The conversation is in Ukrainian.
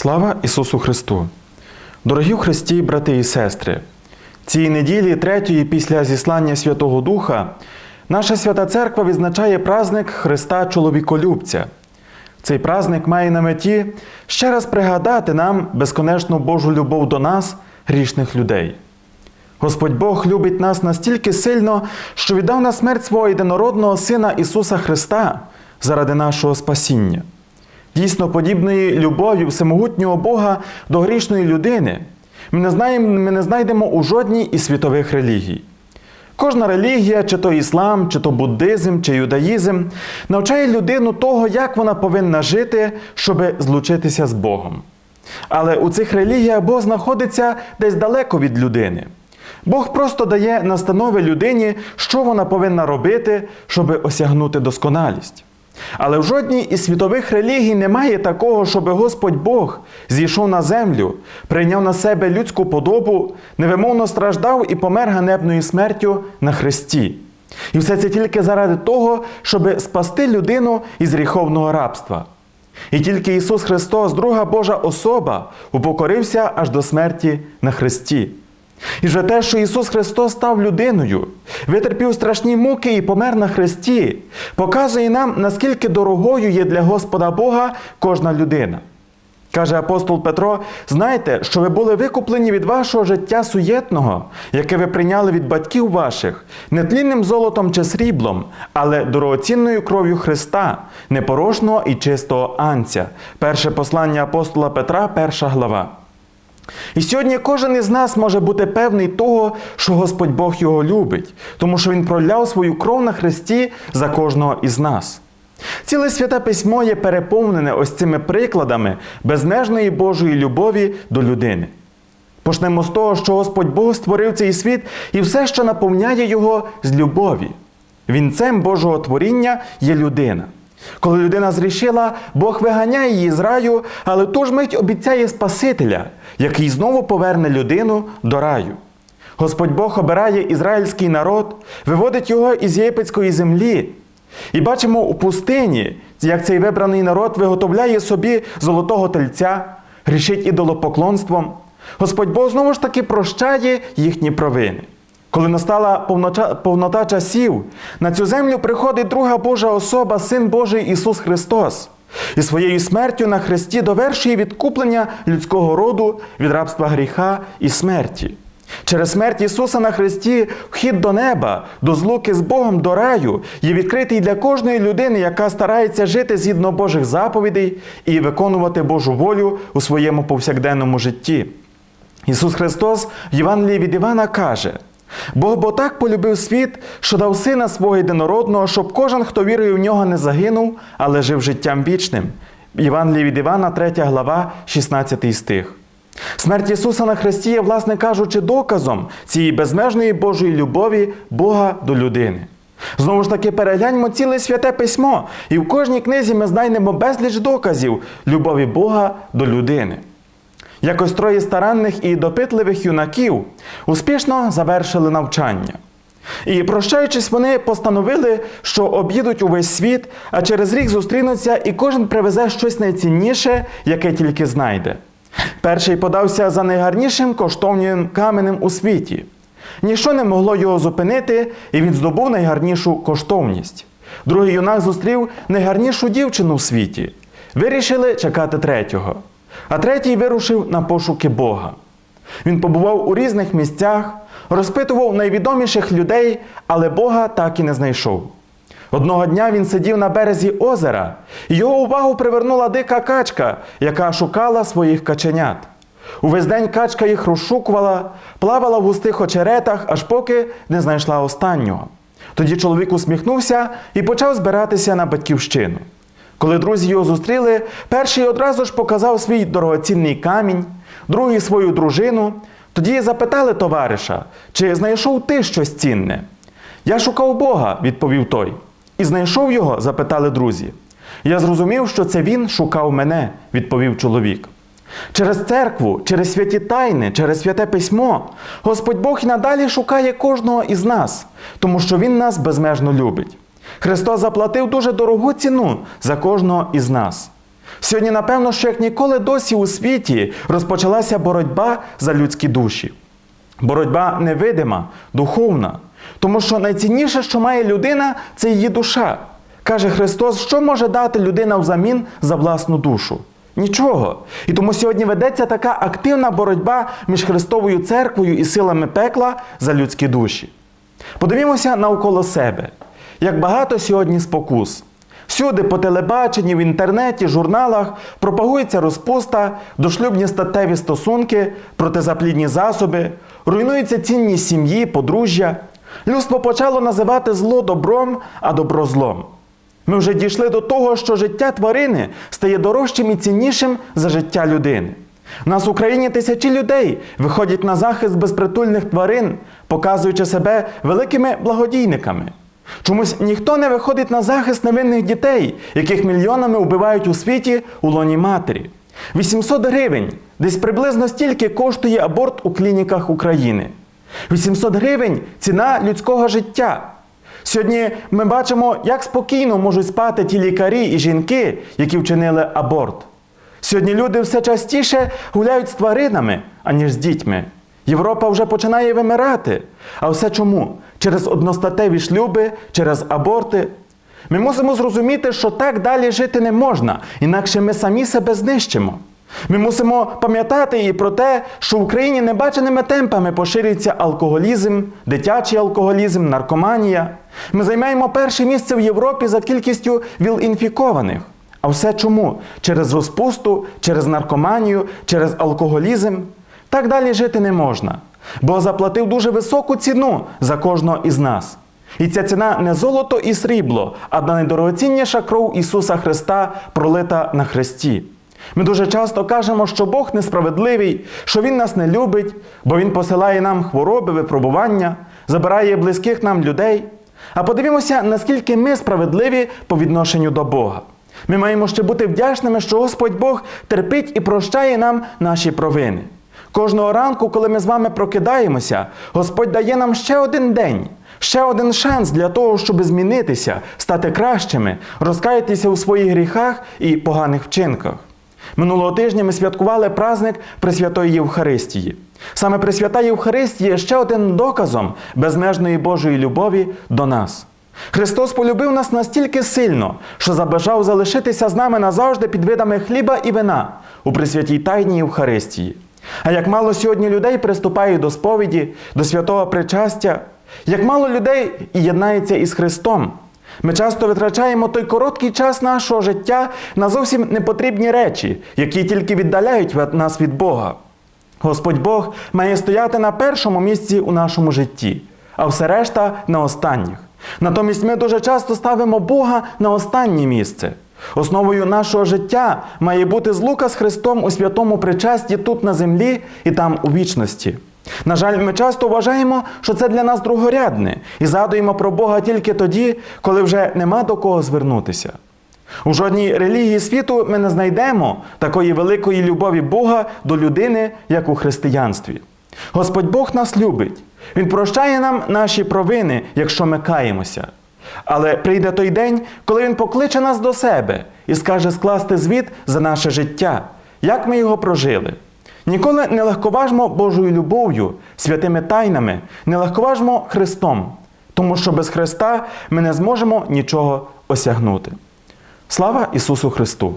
Слава Ісусу Христу! Дорогі в Христі, брати і сестри! Цієї неділі, третьої після зіслання Святого Духа, наша свята Церква відзначає праздник Христа Чоловіколюбця. Цей праздник має на меті ще раз пригадати нам безконечну Божу любов до нас, грішних людей. Господь Бог любить нас настільки сильно, що віддав на смерть свого єдинородного Сина Ісуса Христа заради нашого спасіння. Дійсно, подібної любові всемогутнього Бога до грішної людини ми не, знаємо, ми не знайдемо у жодній із світових релігій. Кожна релігія, чи то іслам, чи то буддизм, чи юдаїзм, навчає людину того, як вона повинна жити, щоб злучитися з Богом. Але у цих релігіях Бог знаходиться десь далеко від людини. Бог просто дає настанови людині, що вона повинна робити, щоб осягнути досконалість. Але в жодній із світових релігій немає такого, щоб Господь Бог зійшов на землю, прийняв на себе людську подобу, невимовно страждав і помер ганебною смертю на хресті. І все це тільки заради того, щоб спасти людину із гріховного рабства. І тільки Ісус Христос, друга Божа особа, упокорився аж до смерті на хресті. І вже те, що Ісус Христос став людиною, витерпів страшні муки і помер на хресті, показує нам, наскільки дорогою є для Господа Бога кожна людина. Каже апостол Петро: знайте, що ви були викуплені від вашого життя суєтного, яке ви прийняли від батьків ваших, не тлінним золотом чи сріблом, але дорогоцінною кров'ю Христа, непорожного і чистого анця. Перше послання апостола Петра, перша глава. І сьогодні кожен із нас може бути певний того, що Господь Бог його любить, тому що Він проляв свою кров на Христі за кожного із нас. Ціле святе письмо є переповнене ось цими прикладами безмежної Божої любові до людини. Почнемо з того, що Господь Бог створив цей світ і все, що наповняє його з любові. Вінцем Божого творіння є людина. Коли людина зрішила, Бог виганяє її з раю, але ту ж мить обіцяє Спасителя, який знову поверне людину до раю. Господь Бог обирає ізраїльський народ, виводить його із єгипетської землі. І бачимо у пустині, як цей вибраний народ виготовляє собі золотого тельця, грішить ідолопоклонством. Господь Бог знову ж таки прощає їхні провини. Коли настала повнота, часів, на цю землю приходить друга Божа особа, Син Божий Ісус Христос, і своєю смертю на Христі довершує відкуплення людського роду від рабства гріха і смерті. Через смерть Ісуса на Христі вхід до неба, до злуки з Богом до раю є відкритий для кожної людини, яка старається жити згідно Божих заповідей і виконувати Божу волю у своєму повсякденному житті. Ісус Христос в Євангелії від Івана каже: Бог бо так полюбив світ, що дав сина свого єдинородного, щоб кожен, хто вірує в нього, не загинув, але жив життям вічним. Євангелії від Івана, 3 глава, 16 стих. Смерть Ісуса на Христі є, власне кажучи, доказом цієї безмежної Божої любові Бога до людини. Знову ж таки, перегляньмо ціле святе письмо, і в кожній книзі ми знайдемо безліч доказів любові Бога до людини. Якось троє старанних і допитливих юнаків успішно завершили навчання. І, прощаючись, вони постановили, що об'їдуть увесь світ, а через рік зустрінуться, і кожен привезе щось найцінніше, яке тільки знайде. Перший подався за найгарнішим коштовним каменем у світі. Ніщо не могло його зупинити, і він здобув найгарнішу коштовність. Другий юнак зустрів найгарнішу дівчину в світі. Вирішили чекати третього. А третій вирушив на пошуки Бога. Він побував у різних місцях, розпитував найвідоміших людей, але Бога так і не знайшов. Одного дня він сидів на березі озера, і його увагу привернула дика качка, яка шукала своїх каченят. Увесь день качка їх розшукувала, плавала в густих очеретах, аж поки не знайшла останнього. Тоді чоловік усміхнувся і почав збиратися на батьківщину. Коли друзі його зустріли, перший одразу ж показав свій дорогоцінний камінь, другий свою дружину. Тоді запитали товариша, чи знайшов ти щось цінне. Я шукав Бога, відповів той. І знайшов його? запитали друзі. Я зрозумів, що це він шукав мене, відповів чоловік. Через церкву, через святі тайни, через святе письмо Господь Бог і надалі шукає кожного із нас, тому що Він нас безмежно любить. Христос заплатив дуже дорогу ціну за кожного із нас. Сьогодні, напевно, що як ніколи досі у світі розпочалася боротьба за людські душі. Боротьба невидима, духовна. Тому що найцінніше, що має людина, це її душа. Каже Христос, що може дати людина взамін за власну душу? Нічого. І тому сьогодні ведеться така активна боротьба між Христовою церквою і силами пекла за людські душі. Подивімося навколо себе, як багато сьогодні спокус. Всюди по телебаченні, в інтернеті, журналах пропагується розпуста, дошлюбні статеві стосунки, протизаплідні засоби, руйнуються цінні сім'ї, подружжя. Людство почало називати зло добром, а добро злом. Ми вже дійшли до того, що життя тварини стає дорожчим і ціннішим за життя людини. У нас в Україні тисячі людей виходять на захист безпритульних тварин, показуючи себе великими благодійниками. Чомусь ніхто не виходить на захист невинних дітей, яких мільйонами вбивають у світі у лоні матері. 800 гривень десь приблизно стільки коштує аборт у клініках України. 800 гривень ціна людського життя. Сьогодні ми бачимо, як спокійно можуть спати ті лікарі і жінки, які вчинили аборт. Сьогодні люди все частіше гуляють з тваринами, аніж з дітьми. Європа вже починає вимирати. А все чому? Через одностатеві шлюби, через аборти. Ми мусимо зрозуміти, що так далі жити не можна, інакше ми самі себе знищимо. Ми мусимо пам'ятати і про те, що в Україні небаченими темпами поширюється алкоголізм, дитячий алкоголізм, наркоманія. Ми займаємо перше місце в Європі за кількістю віл-інфікованих. А все чому? Через розпусту, через наркоманію, через алкоголізм. Так далі жити не можна. Бо заплатив дуже високу ціну за кожного із нас. І ця ціна не золото і срібло, а найдорогоцінніша кров Ісуса Христа пролита на хресті. Ми дуже часто кажемо, що Бог несправедливий, що Він нас не любить, бо Він посилає нам хвороби, випробування, забирає близьких нам людей. А подивімося, наскільки ми справедливі по відношенню до Бога. Ми маємо ще бути вдячними, що Господь Бог терпить і прощає нам наші провини. Кожного ранку, коли ми з вами прокидаємося, Господь дає нам ще один день, ще один шанс для того, щоб змінитися, стати кращими, розкаятися у своїх гріхах і поганих вчинках. Минулого тижня ми святкували праздник Пресвятої Євхаристії. Саме Пресвята Євхаристія є ще один доказом безмежної Божої любові до нас. Христос полюбив нас настільки сильно, що забажав залишитися з нами назавжди під видами хліба і вина у Пресвятій Тайні Євхаристії. А як мало сьогодні людей приступає до сповіді, до святого причастя, як мало людей і єднається із Христом. Ми часто витрачаємо той короткий час нашого життя на зовсім непотрібні речі, які тільки віддаляють нас від Бога. Господь Бог має стояти на першому місці у нашому житті, а все решта на останніх. Натомість ми дуже часто ставимо Бога на останнє місце. Основою нашого життя має бути злука з Христом у святому причасті тут на землі і там у вічності. На жаль, ми часто вважаємо, що це для нас другорядне, і згадуємо про Бога тільки тоді, коли вже нема до кого звернутися. У жодній релігії світу ми не знайдемо такої великої любові Бога до людини, як у християнстві. Господь Бог нас любить. Він прощає нам наші провини, якщо ми каємося. Але прийде той день, коли Він покличе нас до себе і скаже скласти звіт за наше життя, як ми його прожили. Ніколи не легковажмо Божою любов'ю, святими тайнами, не легковажмо Христом, тому що без Христа ми не зможемо нічого осягнути. Слава Ісусу Христу!